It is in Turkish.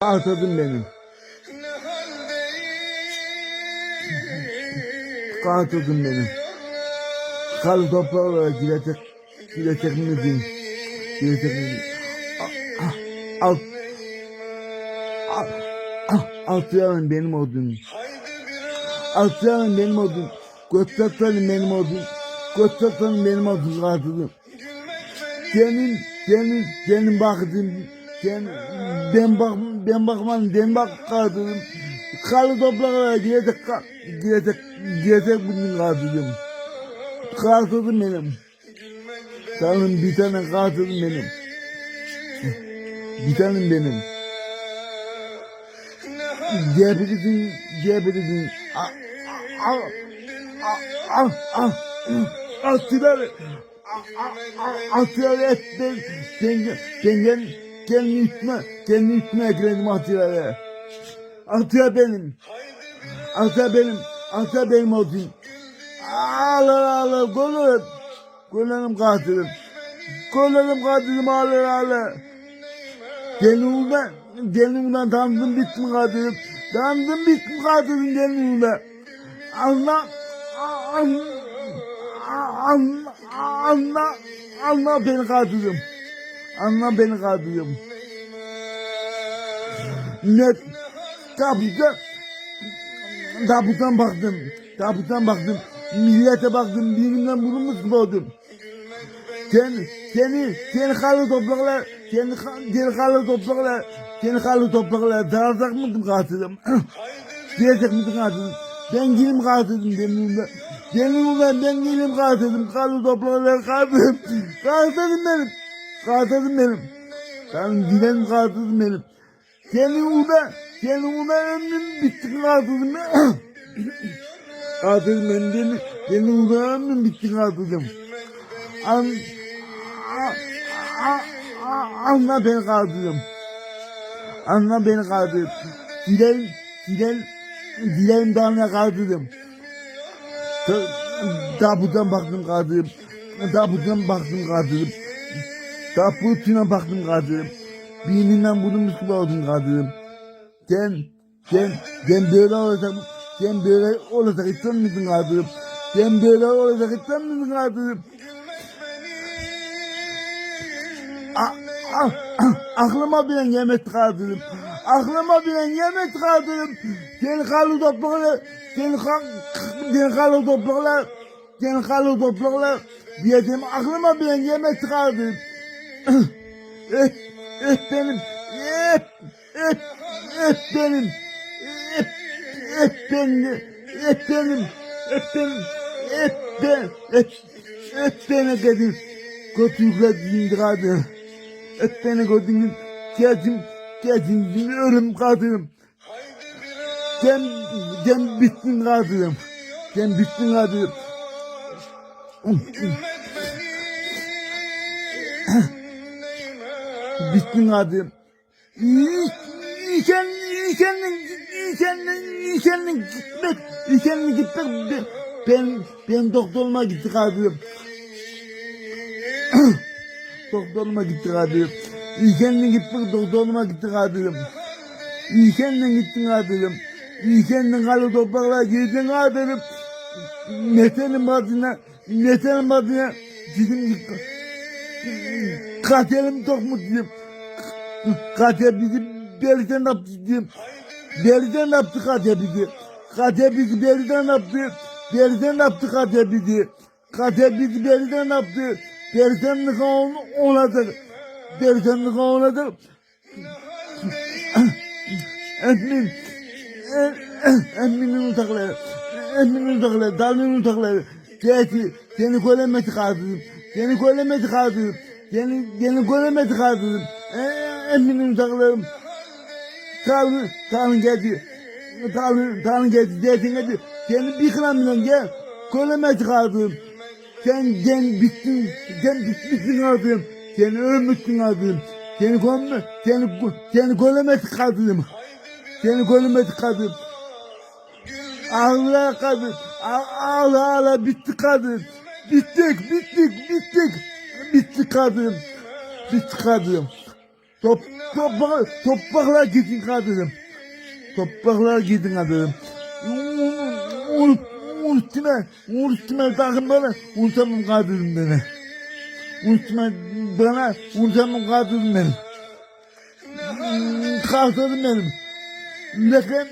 Artıdım benim. Artıdım benim. Kalı toprağa girecek, girecek mi diyeyim? Girecek mi? Alt, alt, alt yarın benim oldum. Alt benim oldum. Göttatlarım benim oldum. Göttatlarım benim oldum artıdım. Senin, senin, senin baktın, sen, ben bak, ben bakmadım, ben bak kadınım. Kalı topraklara girecek, girecek, girecek bütün kadınım. Kadınım benim. Tanrım bir tane kadınım benim. Bir tanem benim. Cebirdin, cebirdin. Al, al, al, al, al, atları. Atları et ben, ben, ben, ben, kendi üstüme, kendi üstüme ekledim atları. Atıyor benim. Atıyor benim. Atıyor benim olsun. Ağlar ağlar golüm. Golüm katilim. Golüm katilim ağlar ağlar. Gelinimden, gelinimden tanıdım bittim katilim. Tanıdım bittim katilim gelinimden. Anla, anla, anla, anla, anla beni katilim. Anla beni katilim. Net, kapıda, kapıdan baktım, kapıdan baktım. Millete baktım, birinden bulunmuş gibi oldum. Sen, seni, seni kalı topraklar, seni, seni kalı topraklar, seni kalı topraklar dağılacak mıydın katilim? Diyecek miydin katilim? Ben gelim katilim demiyorum Geliyorum ben gelim katilim, kalı topraklar katilim. Katilim benim, katilim benim. Ben gidelim katilim benim. Senin uğda, senin uğda ömrüm bitti katilim. Katilim benim, senin, senin uğda ömrüm bitti katilim. An, anla beni kaldırdım. Anla beni kaldırdım. Dilerim, dilerim, dilerim dağına kaldırdım. Ta- Tabudan baktım kaldırdım. Tabudan baktım kaldırdım. Tabutuna baktım kaldırdım. Birinden bulunmuş gibi oldum kaldırdım. Sen, sen, sen böyle olacak, sen böyle olacak istem miydin kaldırdım? Sen böyle olacak istem miydin kaldırdım? A- a- a- aklıma bilen yemek kaldırım. Aklıma bilen yemek kaldırım. Seni kalı topraklar, seni, ka, seni kalı topraklar, seni kalı topraklar diyeceğim. Aklıma bilen yemek kaldırım. Et, et benim, et, et, et benim, et, et benim, et benim, et benim, et ben, et, et beni dedim. Kötülükler dindirdi. Et beni gördün Geldim, geldim, ölüm kadınım. Sen, sen bittin kadınım. Sen bittin kadınım. Bittin. İyi, iken, ikenle, ikenle, ikenle gitmek, ikenle gitmek, ben, ben, doktoruma gitti kadınım. doktoruma gitti kadınım. İlkenle gittik doktoruma gitti kadınım. İlkenle gittin kadınım. İlkenle kalı topraklara girdin kadınım. Mete'nin batına, Mete'nin batına dedim katelim çok mutluyum. Katel bizi beriden yaptı dedim. Beriden yaptı katel bizi. Katel bizi beriden yaptı. Beriden yaptı katel bizi. Katel bizi beriden yaptı. Beriden onu onadı. Beriden onadı. Emin. Emin'in utakları. Emin'in utakları. Dalmin'in utakları. Seni, seni göremedi kadınım. Seni göremedi kadınım. Seni, seni göremedi kadınım. Emin'in utaklarım. Tanrı, Tanrı geldi. Tanrı, Tanrı geldi. Zeytin geldi. Seni bir kılamla gel. Göremedi kadınım. Sen, sen bittin. Sen bitmişsin kadınım. Seni ölmüşsün kadınım. Seni görme, seni, seni göremedi kadınım. Seni göremedi kadın. Ağla kadın. Ağla ağla bitti kadın. Bittik, bittik, bittik. Bitti kadın. Bitti kadın. Top, Toprak, topraklar gidin kadınım. Topraklar gidin kadınım. Unut, unutma, unutma takım bana, unutamam kadınım beni. Unutma bana, unutamam kadınım beni. Kalktırdım benim. Lakin